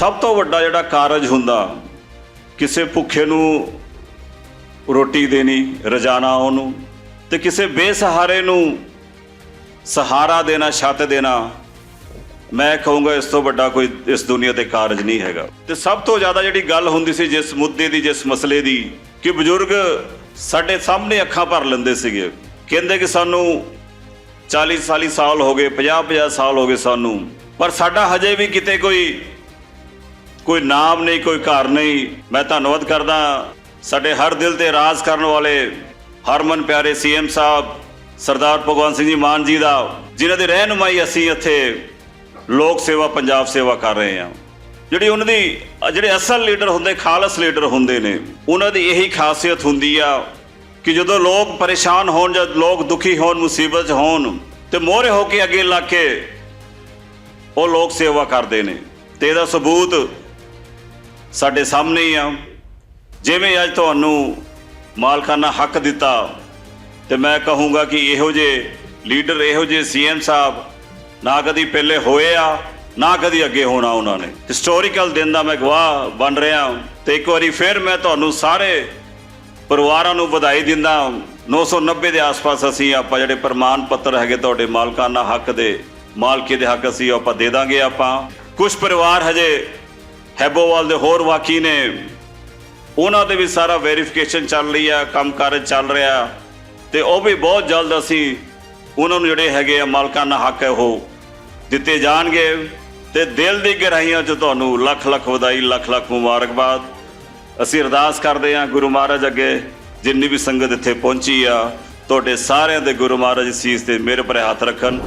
ਸਭ ਤੋਂ ਵੱਡਾ ਜਿਹੜਾ ਕਾਰਜ ਹੁੰਦਾ, ਕਿਸੇ ਭੁੱਖੇ ਨੂੰ ਰੋਟੀ ਦੇਣੀ ਰਜਾਣਾ ਉਹਨੂੰ, ਤੇ ਕਿਸੇ ਬੇਸਹਾਰੇ ਨੂੰ ਸਹਾਰਾ ਦੇਣਾ, ਛੱਤ ਦੇਣਾ, ਮੈਂ ਕਹੂੰਗਾ ਇਸ ਤੋਂ ਵੱਡਾ ਕੋਈ ਇਸ ਦੁਨੀਆ ਤੇ ਕਾਰਜ ਨਹੀਂ ਹੈਗਾ। ਤੇ ਸਭ ਤੋਂ ਜ਼ਿਆਦਾ ਜਿਹੜੀ ਗੱਲ ਹੁੰਦੀ ਸੀ ਜਿਸ ਮੁੱਦੇ ਦੀ, ਜਿਸ ਮਸਲੇ ਦੀ, ਕਿ ਬਜ਼ੁਰਗ ਸਾਡੇ ਸਾਹਮਣੇ ਅੱਖਾਂ ਭਰ ਲੈਂਦੇ ਸੀਗੇ। ਕਹਿੰਦੇ ਕਿ ਸਾਨੂੰ 40 40 ਸਾਲ ਹੋ ਗਏ 50 50 ਸਾਲ ਹੋ ਗਏ ਸਾਨੂੰ, ਪਰ ਸਾਡਾ ਹਜੇ ਵੀ ਕਿਤੇ ਕੋਈ ਕੋਈ ਨਾਮ ਨਹੀਂ, ਕੋਈ ਘਰ ਨਹੀਂ। ਮੈਂ ਧੰਨਵਾਦ ਕਰਦਾ ਸਾਡੇ ਹਰ ਦਿਲ ਤੇ ਰਾਜ ਕਰਨ ਵਾਲੇ ਹਰਮਨ ਪਿਆਰੇ ਸੀਐਮ ਸਾਹਿਬ, ਸਰਦਾਰ ਭਗਵੰਤ ਸਿੰਘ ਜੀ ਮਾਨ ਜੀ ਦਾ, ਜਿਨ੍ਹਾਂ ਦੀ ਰਹਿਨੁਮਾਈ ਅਸੀਂ ਇੱਥੇ ਲੋਕ ਸੇਵਾ, ਪੰਜਾਬ ਸੇਵਾ ਕਰ ਰਹੇ ਹਾਂ। ਜਿਹੜੀ ਉਹਨਾਂ ਦੀ, ਜਿਹੜੇ ਅਸਲ ਲੀਡਰ ਹੁੰਦੇ, ਖਾਲਸ ਲੀਡਰ ਹੁੰਦੇ ਨੇ, ਉਹਨਾਂ ਦੀ ਇਹੀ ਖਾਸੀਅਤ ਹੁੰਦੀ ਆ ਕਿ ਜਦੋਂ ਲੋਕ ਪਰੇਸ਼ਾਨ ਹੋਣ, ਜਦ ਲੋਕ ਦੁਖੀ ਹੋਣ, ਮੁਸੀਬਤ 'ਚ ਹੋਣ ਤੇ ਮੋਹਰੇ ਹੋ ਕੇ ਅੱਗੇ ਲੱਗ ਕੇ ਉਹ ਲੋਕ ਸੇਵਾ ਕਰਦੇ ਨੇ। ਤੇ ਇਹਦਾ ਸਬੂਤ ਸਾਡੇ ਸਾਹਮਣੇ ਹੀ ਆ। ਜਿਵੇਂ ਅੱਜ ਤੁਹਾਨੂੰ ਮਾਲਕਾਨਾ ਹੱਕ ਦਿੱਤਾ ਤੇ ਮੈਂ ਕਹੂੰਗਾ ਕਿ ਇਹੋ ਜਿਹੇ ਲੀਡਰ, ਇਹੋ ਜਿਹੇ ਸੀਐਮ ਸਾਹਿਬ ਨਾ ਕਦੀ ਪਹਿਲੇ ਹੋਏ ਆ, ਨਾ ਕਦੀ ਅੱਗੇ ਹੋਣਾ ਉਹਨਾਂ ਨੇ। ਹਿਸਟੋਰੀਕਲ ਦਿਨ ਦਾ ਮੈਂ ਗਵਾਹ ਬਣ ਰਿਹਾ ਤੇ ਇੱਕ ਵਾਰੀ ਫਿਰ ਮੈਂ ਤੁਹਾਨੂੰ ਸਾਰੇ ਪਰਿਵਾਰਾਂ ਨੂੰ ਵਧਾਈ ਦਿੰਦਾ 990 ਦੇ ਆਸ-ਪਾਸ ਅਸੀਂ ਆਪਾਂ ਜਿਹੜੇ ਪ੍ਰਮਾਣ ਪੱਤਰ ਹੈਗੇ ਤੁਹਾਡੇ ਮਾਲਕਾਨਾ ਹੱਕ ਦੇ, ਮਾਲਕੀ ਦੇ ਹੱਕ ਅਸੀਂ ਆਪਾਂ ਦੇ ਦਾਂਗੇ ਆਪਾਂ। ਕੁਝ ਪਰਿਵਾਰ ਹਜੇ ਹੈਬੋਵਾਲ ਦੇ ਹੋਰ ਵਾਕੀ ਨੇ ਉਹਨਾਂ ਦੇ ਵੀ ਸਾਰਾ ਵੈਰੀਫਿਕੇਸ਼ਨ ਚੱਲ ਰਹੀ ਆ ਕੰਮ ਕਾਰਜ ਚੱਲ ਰਿਹਾ। ਤੇ ਉਹ ਵੀ ਬਹੁਤ ਜਲਦ ਅਸੀਂ ਉਹਨਾਂ ਨੂੰ ਜਿਹੜੇ ਹੈਗੇ ਆ ਮਾਲਕਾਨਾ ਹੱਕ ਹੈ ਉਹ ਦਿੱਤੇ ਜਾਣਗੇ। ਤੇ ਦਿਲ ਦੀ ਗਹਿਰਾਈਆਂ 'ਚ ਤੁਹਾਨੂੰ ਲੱਖ ਲੱਖ ਵਧਾਈ, ਲੱਖ ਲੱਖ ਮੁਬਾਰਕਬਾਦ। ਅਸੀਂ ਅਰਦਾਸ ਕਰਦੇ ਹਾਂ ਗੁਰੂ ਮਹਾਰਾਜ ਅੱਗੇ ਜਿੰਨੀ ਵੀ ਸੰਗਤ ਇੱਥੇ ਪਹੁੰਚੀ ਆ, ਤੁਹਾਡੇ ਸਾਰਿਆਂ ਦੇ ਗੁਰੂ ਮਹਾਰਾਜ ਸੀਸ ਤੇ ਮੇਰੇ ਭਰੇ ਹੱਥ ਰੱਖਣ।